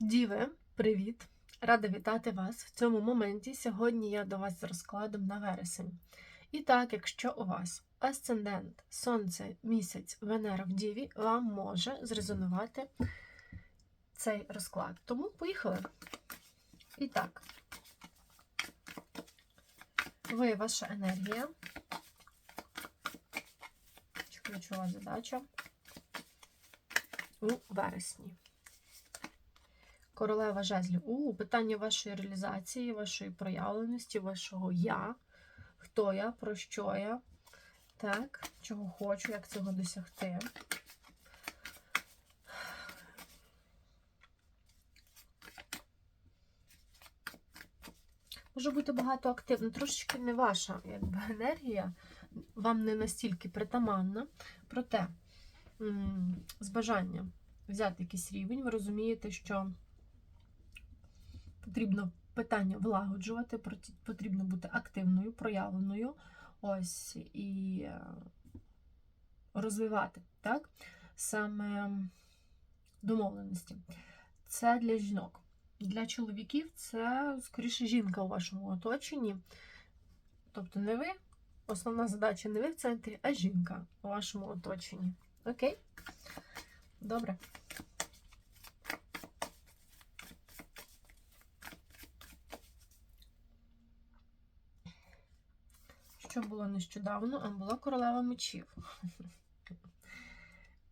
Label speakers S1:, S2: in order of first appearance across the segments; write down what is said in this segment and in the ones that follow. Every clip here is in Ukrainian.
S1: Діви, привіт! Рада вітати вас в цьому моменті. Сьогодні я до вас з розкладом на вересень. І так, якщо у вас асцендент, сонце, місяць, Венера в Діві, вам може зрезонувати цей розклад. Тому поїхали. І так, ви ваша енергія. Ключова задача у вересні. Королева жезлів. У питання вашої реалізації, вашої проявленості, вашого я, хто я, про що я, так, чого хочу, як цього досягти. Може бути багато активно, трошечки не ваша якби, енергія, вам не настільки притаманна, проте з бажанням взяти якийсь рівень, ви розумієте, що потрібно питання влагоджувати, потрібно бути активною, проявленою, ось, і е, розвивати, так? Саме домовленості. Це для жінок. Для чоловіків це скоріше жінка у вашому оточенні. Тобто не ви, основна задача не ви в центрі, а жінка у вашому оточенні. Окей? Добре. Що було нещодавно, а була королева мечів.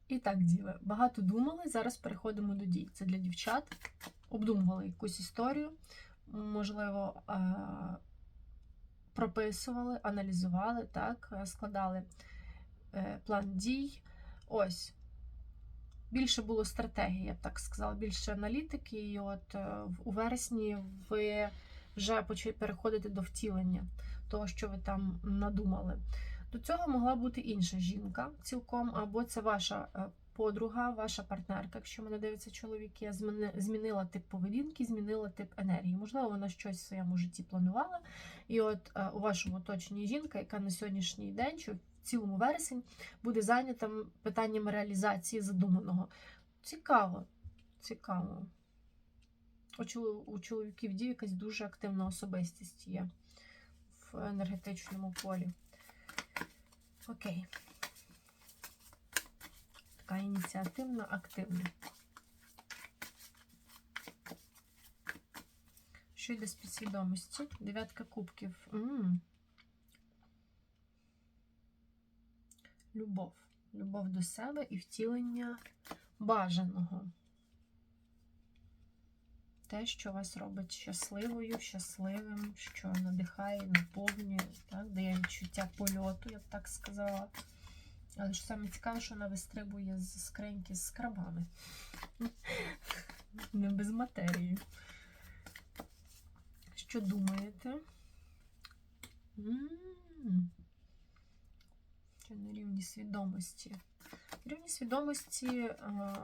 S1: І так, діви, багато думали. Зараз переходимо до дій. Це для дівчат. Обдумували якусь історію, можливо, е, прописували, аналізували, так, е, складали е, план дій. Ось. Більше було стратегії, я б так сказала, більше аналітики. І от у вересні ви вже почали переходити до втілення того, що ви там надумали. До цього могла бути інша жінка цілком, або це ваша е, подруга, ваша партнерка, якщо мене дивиться чоловіки, зміни- змінила тип поведінки, змінила тип енергії. Можливо, вона щось в своєму житті планувала. І от е, у вашому оточенні жінка, яка на сьогоднішній день, чи в цілому вересень, буде зайнята питанням реалізації задуманого. Цікаво, цікаво. У чоловіків дій якась дуже активна особистість є в енергетичному полі. Окей. Така ініціативна, активна. Що йде з підсвідомості? Дев'ятка кубків. м Любов. Любов до себе і втілення бажаного. Те, що вас робить щасливою, щасливим, що надихає, наповнює, так, дає відчуття польоту, я б так сказала. Але ж саме цікаве, що вона вистрибує з скриньки з скарбами. Не без матерії. Що думаєте? Що на рівні свідомості? На рівні свідомості а,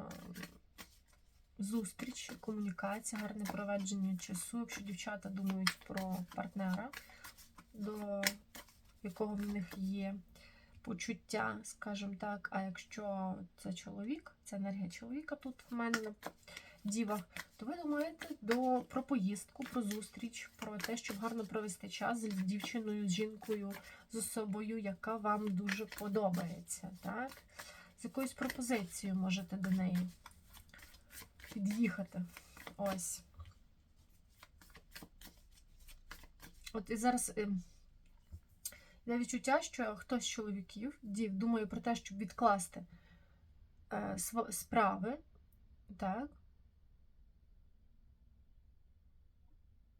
S1: зустріч, комунікація, гарне проведення часу. Якщо дівчата думають про партнера, до якого в них є почуття, скажімо так. А якщо це чоловік, це енергія чоловіка тут в мене на дівах, то ви думаєте до, про поїздку, про зустріч, про те, щоб гарно провести час з дівчиною, з жінкою, з особою, яка вам дуже подобається. Так? З якоюсь пропозицією можете до неї під'їхати. Ось. От і зараз. ем, Є відчуття, що хтось з чоловіків дів думає про те, щоб відкласти е, справи, так?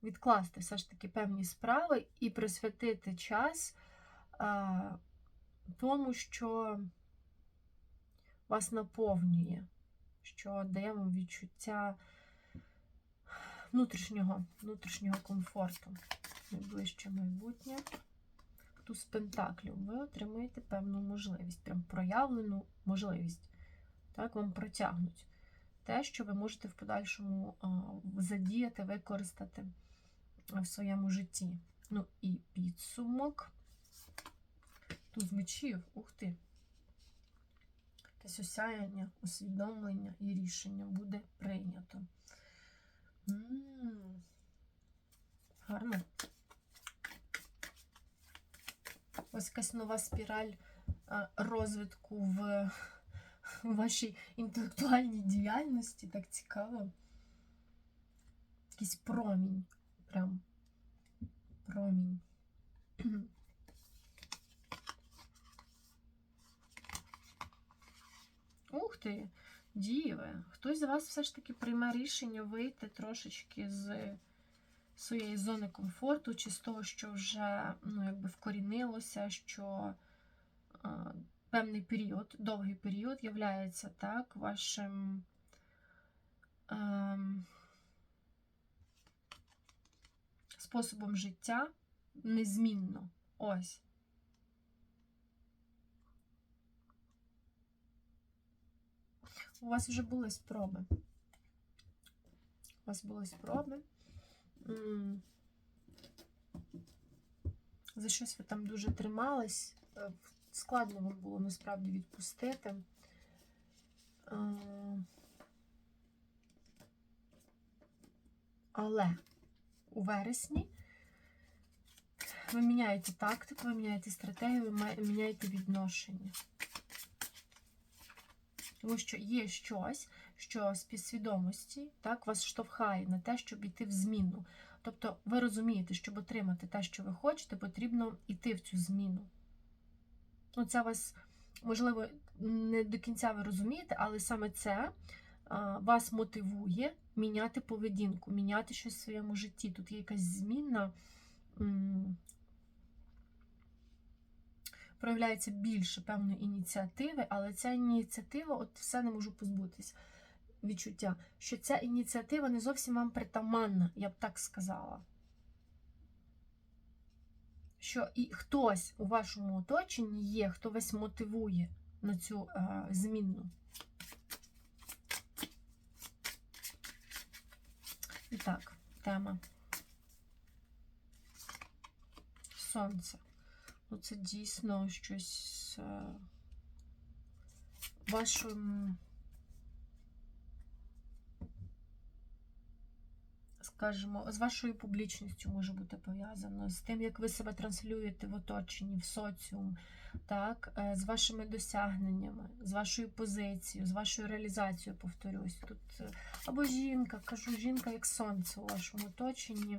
S1: Відкласти все ж таки певні справи і присвятити час е, тому, що вас наповнює, що дає вам відчуття внутрішнього, внутрішнього комфорту. Найближче майбутнє туз пентаклів, ви отримаєте певну можливість, прям проявлену можливість. Так, вам протягнуть те, що ви можете в подальшому задіяти, використати в своєму житті. Ну і підсумок. Туз мечів, ух ти якесь осяяння, усвідомлення і рішення буде прийнято. М -м -м. Гарно. Ось якась нова спіраль розвитку в вашій інтелектуальній діяльності. Так цікаво. Якийсь промінь. Прям промінь. Ти, діви! Хтось з вас все ж таки прийме рішення вийти трошечки з своєї зони комфорту, чи з того, що вже ну, якби вкорінилося, що а, певний період, довгий період являється так, вашим. ем, способом життя незмінно. Ось. У вас вже були спроби. У вас були спроби. За щось ви там дуже тримались. Е, Складно вам було насправді відпустити. Е, Але у вересні ви міняєте тактику, ви міняєте стратегію, ви міняєте відношення. Тому що є щось, що з підсвідомості так, вас штовхає на те, щоб йти в зміну. Тобто ви розумієте, щоб отримати те, що ви хочете, потрібно йти в цю зміну. Ну, це вас, можливо, не до кінця ви розумієте, але саме це вас мотивує міняти поведінку, міняти щось в своєму житті. Тут є якась змінна. Проявляється більше певної ініціативи, але ця ініціатива, от все не можу позбутись відчуття, що ця ініціатива не зовсім вам притаманна, я б так сказала. Що і хтось у вашому оточенні є, хто вас мотивує на цю е, змінну. І так, тема. Сонце. Ну, це дійсно щось е, вашим, скажімо, з вашою публічністю може бути пов'язано, з тим, як ви себе транслюєте в оточенні, в соціум, так, е, з вашими досягненнями, з вашою позицією, з вашою реалізацією, повторюсь. Тут е, або жінка, кажу, жінка як сонце у вашому оточенні.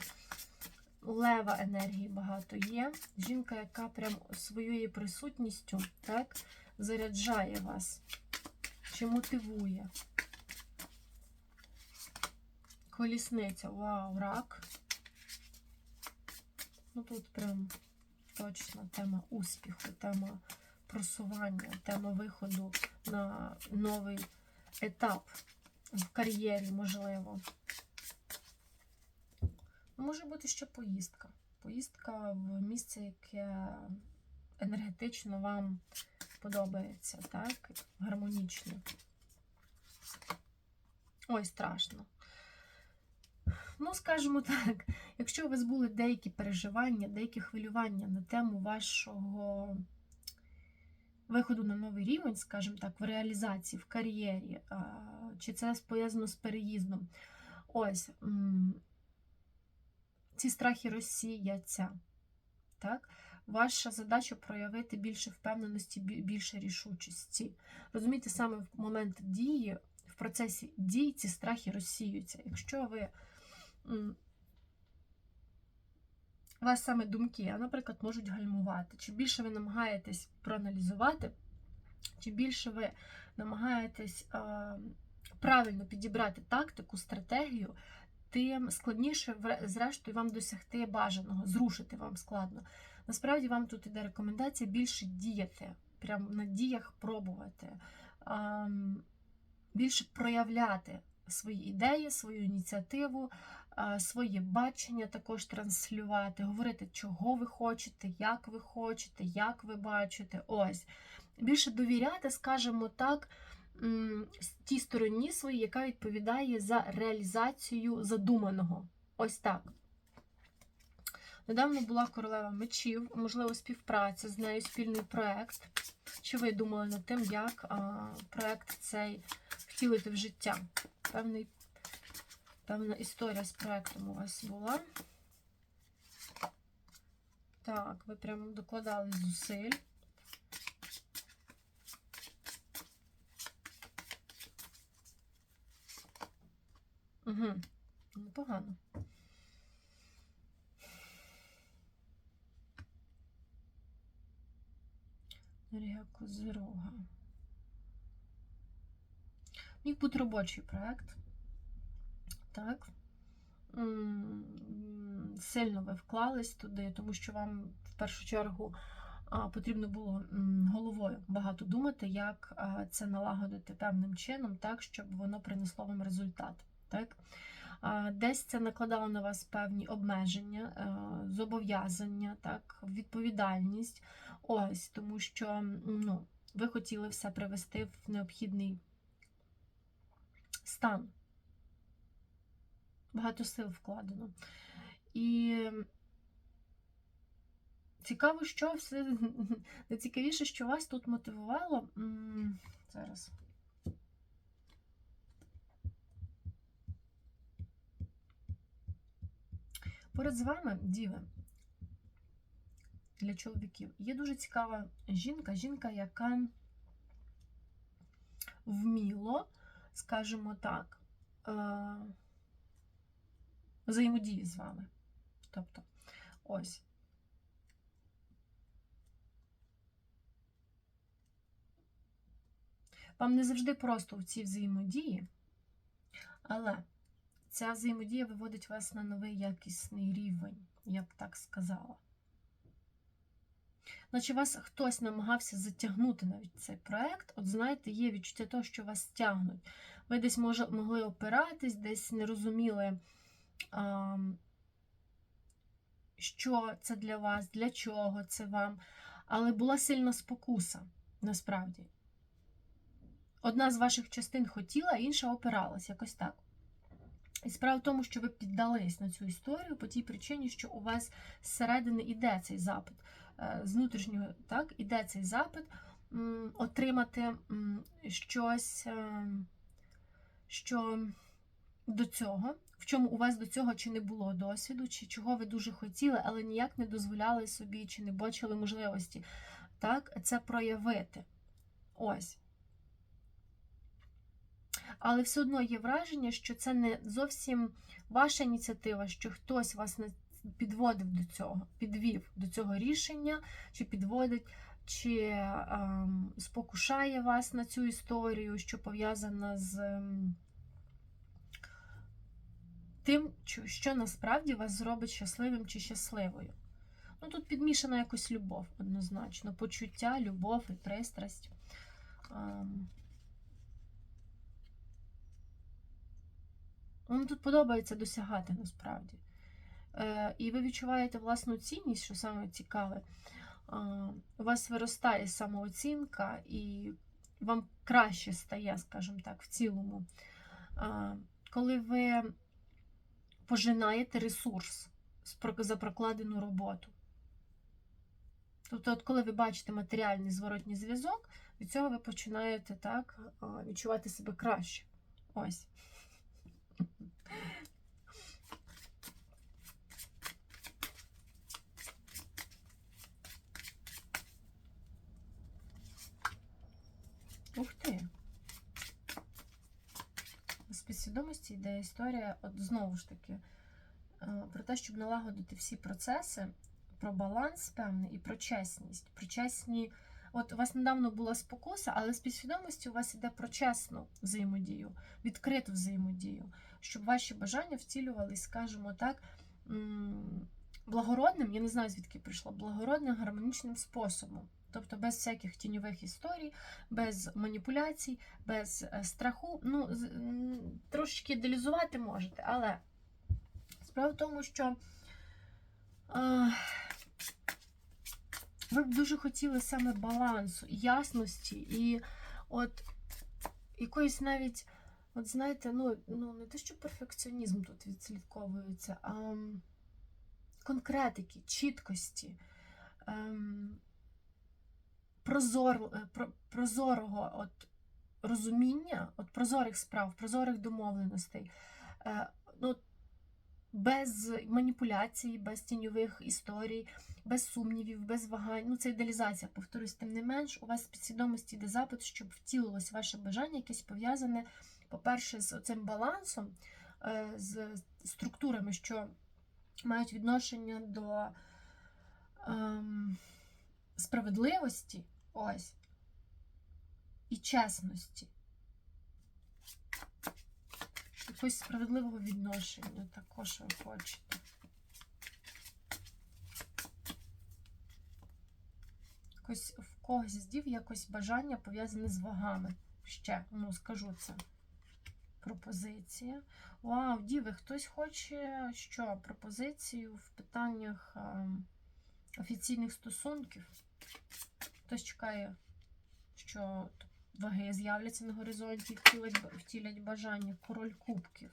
S1: Лева енергії багато є. Жінка, яка прям своєю присутністю так, заряджає вас чи мотивує. Колісниця, вау, рак. Ну тут прям точно тема успіху, тема просування, тема виходу на новий етап в кар'єрі, можливо. Може бути ще поїздка. Поїздка в місце, яке енергетично вам подобається, так? Гармонічно. Ой, страшно. Ну, скажімо так, якщо у вас були деякі переживання, деякі хвилювання на тему вашого виходу на новий рівень, скажімо так, в реалізації, в кар'єрі, чи це пов'язано з переїздом, ось. Ці страхи розсіяться. Так? Ваша задача проявити більше впевненості, більше рішучості. Розумієте, саме в момент дії, в процесі дій ці страхи розсіюються. Якщо ви. У вас саме думки, наприклад, можуть гальмувати. Чи більше ви намагаєтесь проаналізувати, чи більше ви намагаєтесь правильно підібрати тактику, стратегію, тим складніше, зрештою, вам досягти бажаного, зрушити вам складно. Насправді вам тут іде рекомендація більше діяти, прямо на діях пробувати, більше проявляти свої ідеї, свою ініціативу, своє бачення також транслювати, говорити, чого ви хочете, як ви хочете, як ви бачите. Ось. Більше довіряти, скажімо так, тій стороні своїй, яка відповідає за реалізацію задуманого. Ось так. Недавно була королева мечів, можливо, співпраця з нею, спільний проект. Чи ви думали над тим, як а, проект цей втілити в життя? Певний, певна історія з проектом у вас була. Так, ви прямо докладали зусиль. Угу. Непогано. Енергія Козирога. Міг бути робочий проект. Так. Сильно ви вклались туди, тому що вам в першу чергу потрібно було головою багато думати, як це налагодити певним чином, так, щоб воно принесло вам результат. Так? Десь це накладало на вас певні обмеження, зобов'язання, так, відповідальність. Ось, тому що ну, ви хотіли все привести в необхідний стан. Багато сил вкладено. І цікаво, що все найцікавіше, що вас тут мотивувало. Зараз. Поряд з вами, діви, для чоловіків, є дуже цікава жінка, жінка, яка вміло, скажімо так, е, взаємодіє з вами. Тобто, ось. Вам не завжди просто в цій взаємодії, але ця взаємодія виводить вас на новий якісний рівень, я б так сказала. Наче вас хтось намагався затягнути навіть цей проект. От знаєте, є відчуття того, що вас тягнуть. Ви десь може, могли опиратись, десь не розуміли, а, що це для вас, для чого це вам. Але була сильна спокуса, насправді. Одна з ваших частин хотіла, інша опиралась, якось так. І справа в тому, що ви піддались на цю історію по тій причині, що у вас зсередини іде цей запит. Е, З внутрішнього так, іде цей запит отримати щось, е, що до цього, в чому у вас до цього чи не було досвіду, чи чого ви дуже хотіли, але ніяк не дозволяли собі, чи не бачили можливості так, це проявити. Ось. Але все одно є враження, що це не зовсім ваша ініціатива, що хтось вас підводив до цього, підвів до цього рішення, чи підводить, чи ем, спокушає вас на цю історію, що пов'язана з ем, тим, що насправді вас зробить щасливим чи щасливою. Ну, тут підмішана якось любов, однозначно, почуття, любов і пристрасть. Ем, Вам тут подобається досягати насправді. Е, І ви відчуваєте власну цінність, що саме цікаве. У вас виростає самооцінка, і вам краще стає, скажімо так, в цілому. Коли ви пожинаєте ресурс за прокладену роботу. Тобто, от коли ви бачите матеріальний зворотній зв'язок, від цього ви починаєте так відчувати себе краще. Ось. Ух ти! З підсвідомості йде історія, от знову ж таки, про те, щоб налагодити всі процеси, про баланс певний і про чесність. Про чесні. От у вас недавно була спокуса, але з підсвідомості у вас йде про чесну взаємодію, відкриту взаємодію, щоб ваші бажання втілювались, скажімо так, благородним, я не знаю, звідки прийшло, благородним гармонічним способом. Тобто без всяких тіньових історій, без маніпуляцій, без страху. Ну, трошечки ідеалізувати можете, але справа в тому, що а, ви б дуже хотіли саме балансу, ясності і от якоїсь навіть, от знаєте, ну, ну не те, що перфекціонізм тут відслідковується, а конкретики, чіткості. Ем, прозор, прозорого от розуміння, от прозорих справ, прозорих домовленостей. Ну, без маніпуляцій, без тіньових історій, без сумнівів, без вагань. Ну, це ідеалізація, повторюсь, тим не менш, у вас в підсвідомості йде запит, щоб втілилось ваше бажання, якесь пов'язане, по-перше, з цим балансом, е, з структурами, що мають відношення до ем, справедливості, ось, і чесності. Якогось справедливого відношення також ви хочете. Якось в когось з дів якось бажання пов'язане з вагами. Ще, ну, скажу це. Пропозиція. Вау, діви, хтось хоче що? Пропозицію в питаннях ем, офіційних стосунків. Хтось чекає, що ваги з'являться на горизонті втілять, бажання. Король кубків.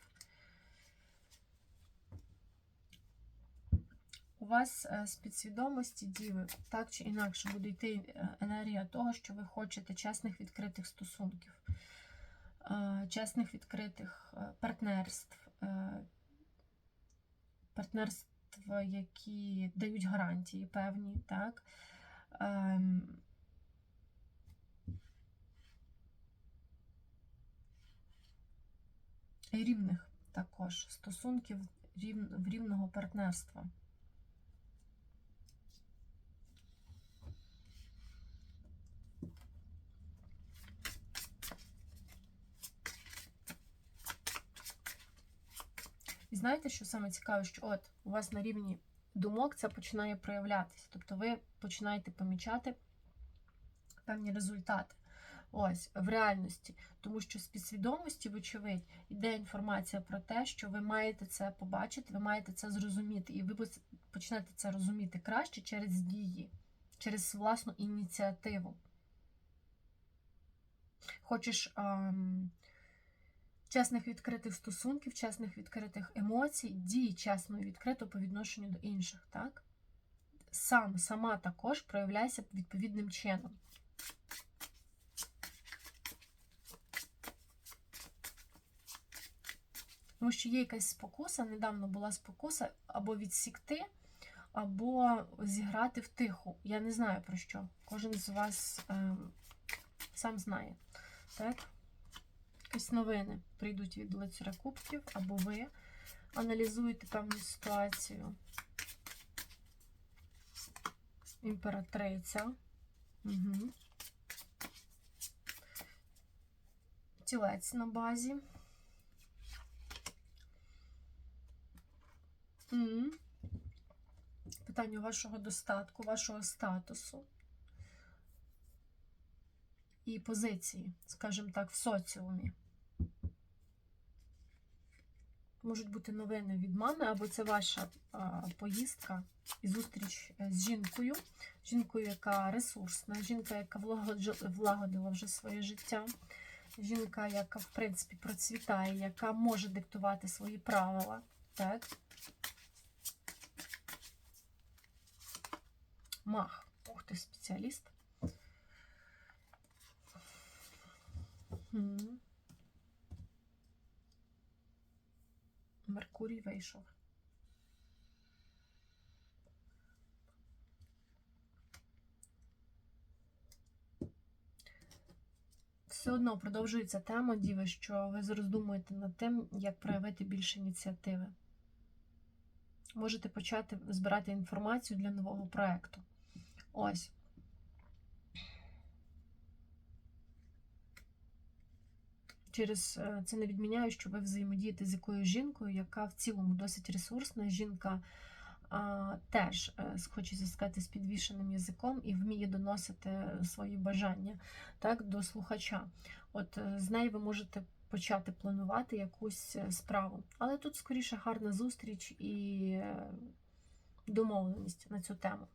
S1: У вас е, з підсвідомості діви так чи інакше буде йти е, енергія того, що ви хочете чесних відкритих стосунків, е, чесних відкритих партнерств, партнерства, які дають гарантії певні, так. Ем, і рівних також стосунків в рівного партнерства. І знаєте, що саме цікаве, що от у вас на рівні думок це починає проявлятися. Тобто ви починаєте помічати певні результати. Ось в реальності, тому що з підсвідомості, вочевидь, йде інформація про те, що ви маєте це побачити, ви маєте це зрозуміти, і ви почнете це розуміти краще через дії, через власну ініціативу. Хочеш ем, чесних відкритих стосунків, чесних відкритих емоцій, дій чесно і відкрито по відношенню до інших, так? Сам, сама також проявляйся відповідним чином. Тому що є якась спокуса, недавно була спокуса або відсікти, або зіграти в тиху. Я не знаю про що. Кожен з вас е, сам знає. Так? Якісь новини прийдуть від лицаря кубків, або ви аналізуєте певну ситуацію. Імператриця. Угу. Тілець на базі. М. Питання вашого достатку, вашого статусу і позиції, скажімо так, в соціумі. Можуть бути новини від мами, або це ваша а, поїздка і зустріч е, з жінкою, жінкою, яка ресурсна, жінка, яка влагодила вже своє життя, жінка, яка, в принципі, процвітає, яка може диктувати свої правила. Так? Мах. Ух ти, спеціаліст. Меркурій вийшов. Все одно продовжується тема, Діви, що ви роздумуєте над тим, як проявити більше ініціативи. Можете почати збирати інформацію для нового проєкту. Ось. Через е, це не відміняє, що ви взаємодієте з якоюсь жінкою, яка в цілому досить ресурсна. Жінка а, теж, е, хочеться сказати, з підвішеним язиком і вміє доносити свої бажання так, до слухача. От е, з нею ви можете почати планувати якусь справу. Але тут скоріше гарна зустріч і домовленість на цю тему.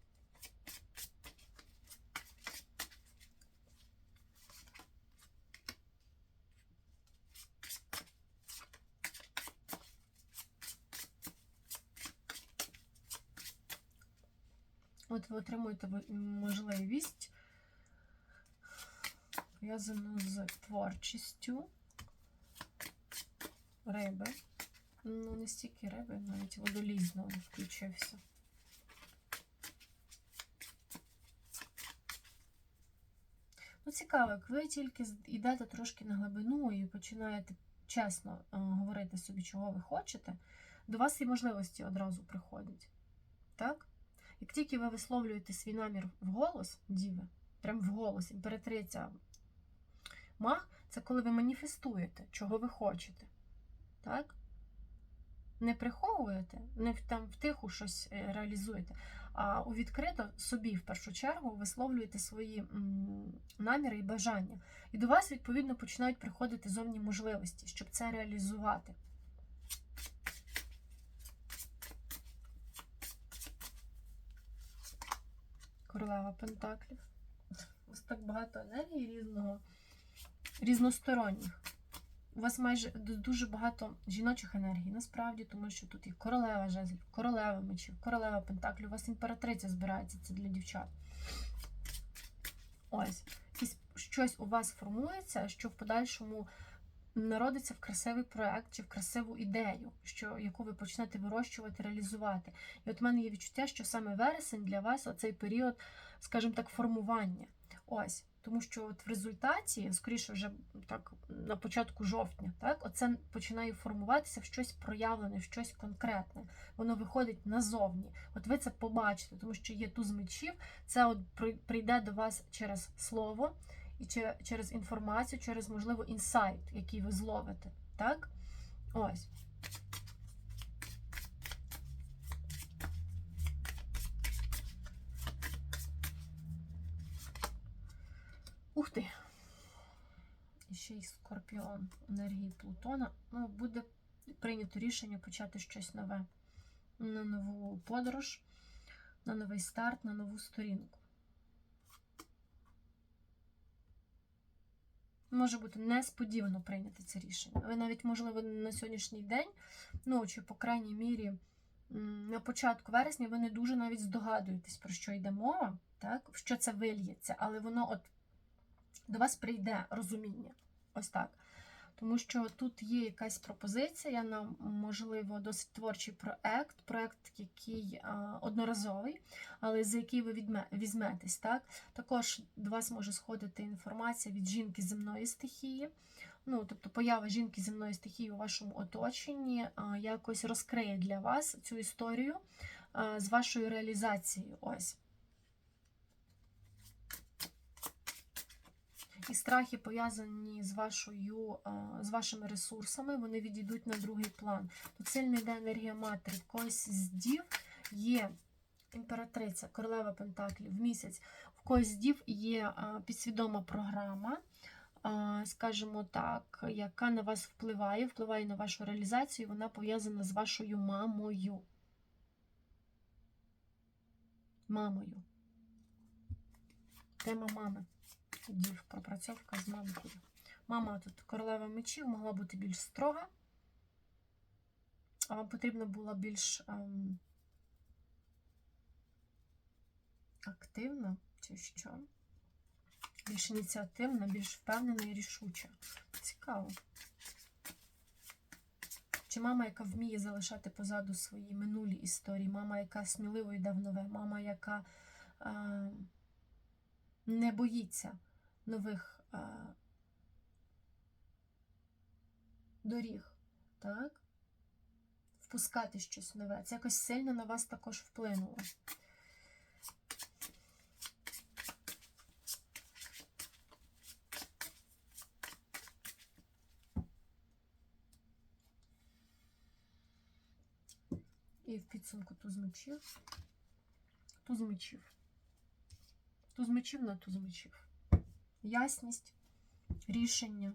S1: Ви отримуєте можливість, пов'язану з творчістю риби. Ну, не стільки риби, навіть водолій знову включився. Ну, цікаво, як ви тільки йдете трошки на глибину і починаєте чесно е, говорити собі, чого ви хочете, до вас і можливості одразу приходять. Так? Як тільки ви висловлюєте свій намір вголос, діви, прям вголос, імператриця маг, це коли ви маніфестуєте, чого ви хочете. Так? Не приховуєте, не в- там втиху щось е, реалізуєте, а у відкрито собі в першу чергу висловлюєте свої наміри і бажання. І до вас, відповідно, починають приходити зовні можливості, щоб це реалізувати. Королева Пентаклів. Ось так багато енергії різного, різносторонніх. У вас майже дуже багато жіночих енергій, насправді, тому що тут і королева жезлів, королева мечів, королева пентаклів, у вас імператриця збирається, це для дівчат. Ось, щось у вас формується, що в подальшому народиться в красивий проект чи в красиву ідею, що, яку ви почнете вирощувати, реалізувати. І от в мене є відчуття, що саме вересень для вас оцей період, скажімо так, формування. Ось. Тому що от в результаті, скоріше вже так на початку жовтня, так, оце починає формуватися в щось проявлене, в щось конкретне. Воно виходить назовні. От ви це побачите, тому що є туз мечів, це от прийде до вас через слово і через інформацію, через, можливо, інсайт, який ви зловите. Так? Ось. Ух ти! І ще й скорпіон енергії Плутона. Ну, буде прийнято рішення почати щось нове. На нову подорож, на новий старт, на нову сторінку. Може бути несподівано прийняти це рішення. Ви навіть, можливо, на сьогоднішній день, ну чи по крайній мірі на початку вересня, ви не дуже навіть здогадуєтесь, про що йде мова, так? що це вильється, але воно от до вас прийде розуміння. Ось так. Тому що тут є якась пропозиція на, можливо, досить творчий проект, проект, який одноразовий, але за який ви візьметесь. Так? Також до вас може сходити інформація від жінки земної стихії. Ну, тобто поява жінки земної стихії у вашому оточенні якось розкриє для вас цю історію з вашою реалізацією. Ось. І страхи пов'язані з вашою, з вашими ресурсами, вони відійдуть на другий план. Тут сильно йде енергія матері. Когось з дів є імператриця, королева Пентаклів в місяць. В когось з дів є підсвідома програма, скажімо так, яка на вас впливає, впливає на вашу реалізацію, вона пов'язана з вашою мамою. Мамою. Тема мами. Дів пропрацьовка з мамкою. Мама тут королева мечів могла бути більш строга, а вам потрібна була більш ем, активна чи що? Більш ініціативна, більш впевнена і рішуча. Цікаво. Чи мама, яка вміє залишати позаду свої минулі історії, мама, яка сміливо йде в нове, мама, яка е, не боїться нових е, доріг, так? Впускати щось нове. Це якось сильно на вас також вплинуло. І в підсумку туз мечів. Туз мечів. Туз мечів на туз мечів. Ясність, рішення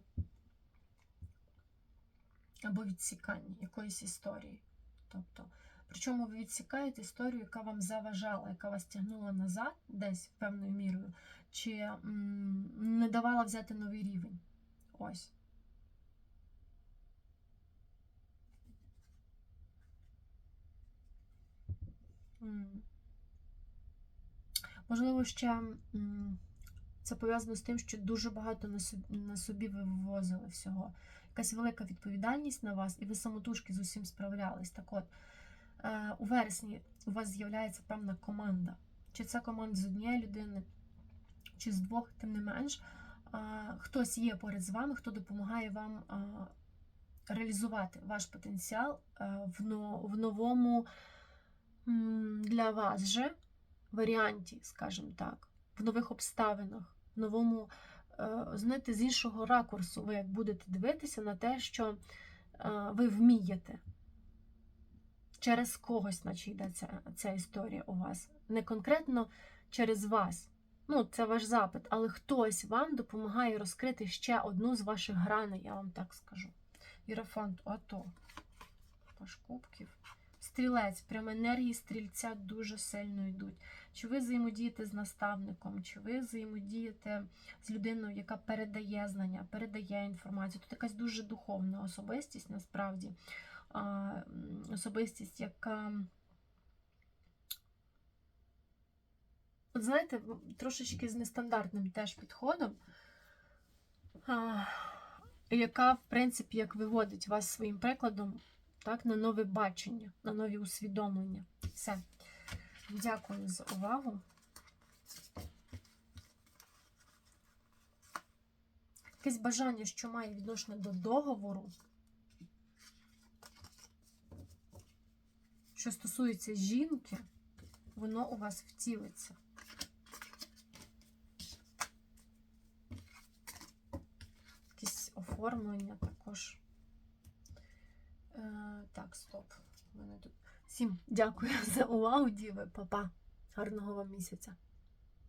S1: або відсікання якоїсь історії. Тобто, причому ви відсікаєте історію, яка вам заважала, яка вас тягнула назад, десь певною мірою, чи м, не давала взяти новий рівень. Ось. Можливо, ще це пов'язано з тим, що дуже багато на собі, на собі ви вивозили всього. якась велика відповідальність на вас, і ви самотужки з усім справлялись. Так от, е, у вересні у вас з'являється певна команда. Чи це команда з однієї людини, чи з двох, тим не менш, хтось є поряд з вами, хто допомагає вам реалізувати ваш потенціал в, новому для вас же варіанті, скажімо так, в нових обставинах, новому, е, знаєте, з іншого ракурсу ви як будете дивитися на те, що е, ви вмієте. Через когось, наче йде ця, історія у вас. Не конкретно через вас. Ну, це ваш запит, але хтось вам допомагає розкрити ще одну з ваших граней, я вам так скажу. Єрофант, ото. Паш кубків. Стрілець, прям енергії стрільця дуже сильно йдуть. Чи ви взаємодієте з наставником, чи ви взаємодієте з людиною, яка передає знання, передає інформацію. Тут якась дуже духовна особистість, насправді. Особистість, яка. От знаєте, трошечки з нестандартним теж підходом, яка, в принципі, як виводить вас своїм прикладом так, на нове бачення, на нові усвідомлення. Все. Дякую за увагу. Якесь бажання, що має відношення до договору, що стосується жінки, воно у вас втілиться. Якісь оформлення також. Е, так, стоп. Мене тут. Всім дякую за увагу, діви, Па-па. Гарного вам місяця.